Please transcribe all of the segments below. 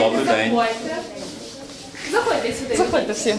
Добрий день. Заходьте всі.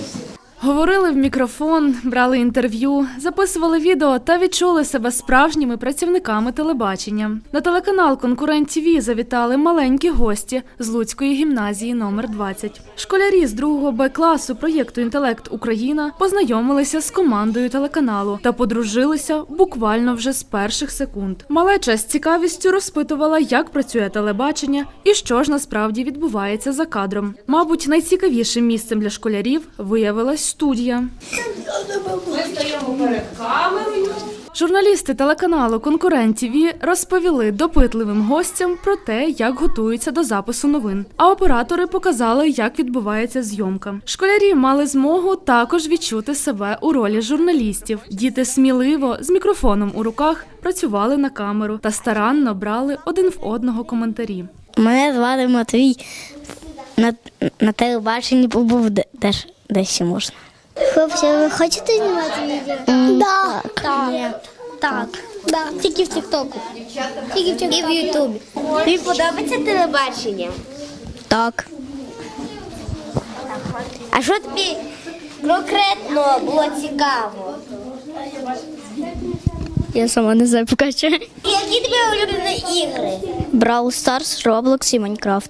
Говорили в мікрофон, брали інтерв'ю, записували відео та відчули себе справжніми працівниками телебачення. На телеканал Конкурент ТВ завітали маленькі гості з Луцької гімназії номер 20. Школярі з 2 Б класу проєкту Інтелект Україна познайомилися з командою телеканалу та подружилися буквально вже з перших секунд. Малеча з цікавістю розпитувала, як працює телебачення і що ж насправді відбувається за кадром. Мабуть, найцікавішим місцем для школярів виявилась студія. Журналісти телеканалу Конкурент ТВ розповіли допитливим гостям про те, як готуються до запису новин. А оператори показали, як відбувається зйомка. Школярі мали змогу також відчути себе у ролі журналістів. Діти сміливо з мікрофоном у руках працювали на камеру та старанно брали один в одного коментарі. Мене звати Матвій. На, на телебаченні побув де, де, ж- де ще можна. Хлопці, ви хочете знімати відео? Так. Так. Так. Так. Тільки в Тіктоку. Тільки в Тіктоку. І в Ютубі. Тобі подобається телебачення? Так. А що тобі конкретно було цікаво? Я сама не знаю. І які тебе улюблені ігри? Brawl Stars, Roblox і Minecraft.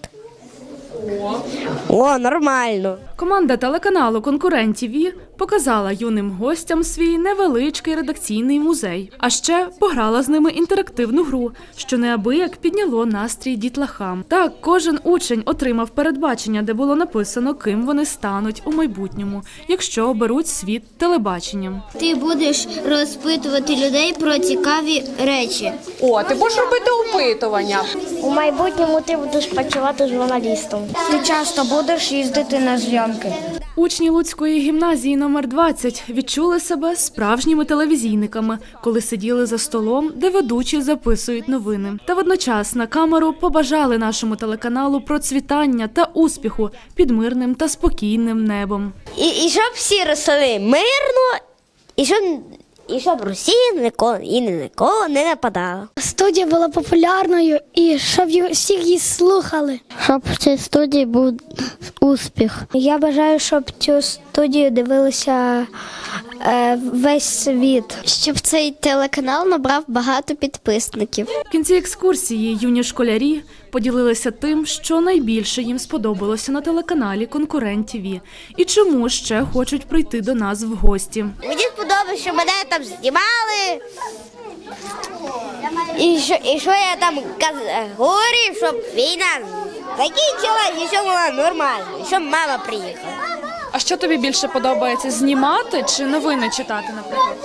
О, нормально. Команда телеканалу Конкурент ТВ показала юним гостям свій невеличкий редакційний музей. А ще пограла з ними інтерактивну гру, що неабияк підняло настрій дітлахам. Так, кожен учень отримав передбачення, де було написано, ким вони стануть у майбутньому, якщо оберуть світ телебаченням. Ти будеш розпитувати людей про цікаві речі. О, ти будеш робити опитування. У майбутньому ти будеш працювати журналістом. Ти часто будеш їздити на зйомки. Учні Луцької гімназії номер 20 відчули себе справжніми телевізійниками, коли сиділи за столом, де ведучі записують новини. Та водночас на камеру побажали нашому телеканалу процвітання та успіху під мирним та спокійним небом. І, і щоб всі росли мирно, і щоб, і щоб Росія ніколи і ніколи не нападала. Студія була популярною і щоб всіх її слухали. Щоб в цій студії був успіх. Я бажаю, щоб цю студію дивилися весь світ. Щоб цей телеканал набрав багато підписників. В кінці екскурсії юні школярі поділилися тим, що найбільше їм сподобалося на телеканалі Конкурент ТВ і чому ще хочуть прийти до нас в гості. Мені сподобалось, що мене там знімали. І що, і що я там говорив, щоб війна закінчилась і що була нормально, і щоб мама приїхала. А що тобі більше подобається знімати чи новини читати, наприклад?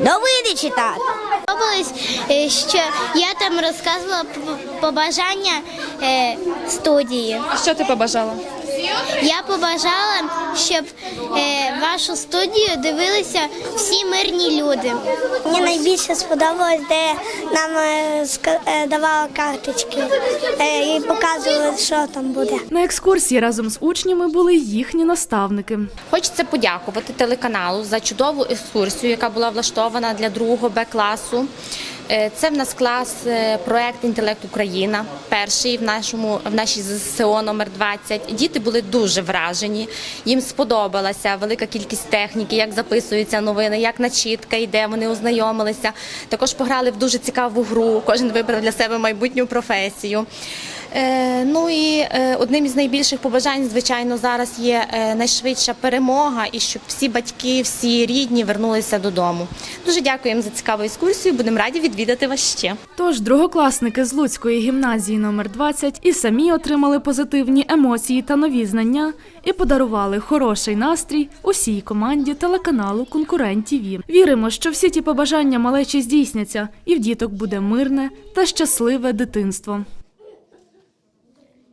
Новини читати. Подобалось, е, що я там розказувала побажання е, студії. А що ти побажала? Я побажала, щоб е, вашу студію дивилися всі мирні люди. Мені найбільше сподобалось, де нам е, давали карточки е, і показували, що там буде. На екскурсії разом з учнями були їхні наставники. Хочеться подякувати телеканалу за чудову екскурсію, яка була влаштована для другого Б класу. Е, Це в нас клас е, проект Інтелект Україна, перший в нашому в нашій ЗСО номер 20. Діти були дуже вражені. Їм сподобалася велика кількість техніки, як записуються новини, як начітка йде. Вони ознайомилися. Також пограли в дуже цікаву гру. Кожен вибрав для себе майбутню професію. Е, ну і е, одним із найбільших побажань, звичайно, зараз є е, найшвидша перемога і щоб всі батьки, всі рідні вернулися додому. Дуже дякуємо за цікаву екскурсію. Будемо раді відвідати вас ще. Тож другокласники з Луцької гімназії номер 20 і самі отримали позитивні емоції та нові знання і подарували хороший настрій усій команді телеканалу Конкурент ТВ. Віримо, що всі ті побажання малечі здійсняться, і в діток буде мирне та щасливе дитинство.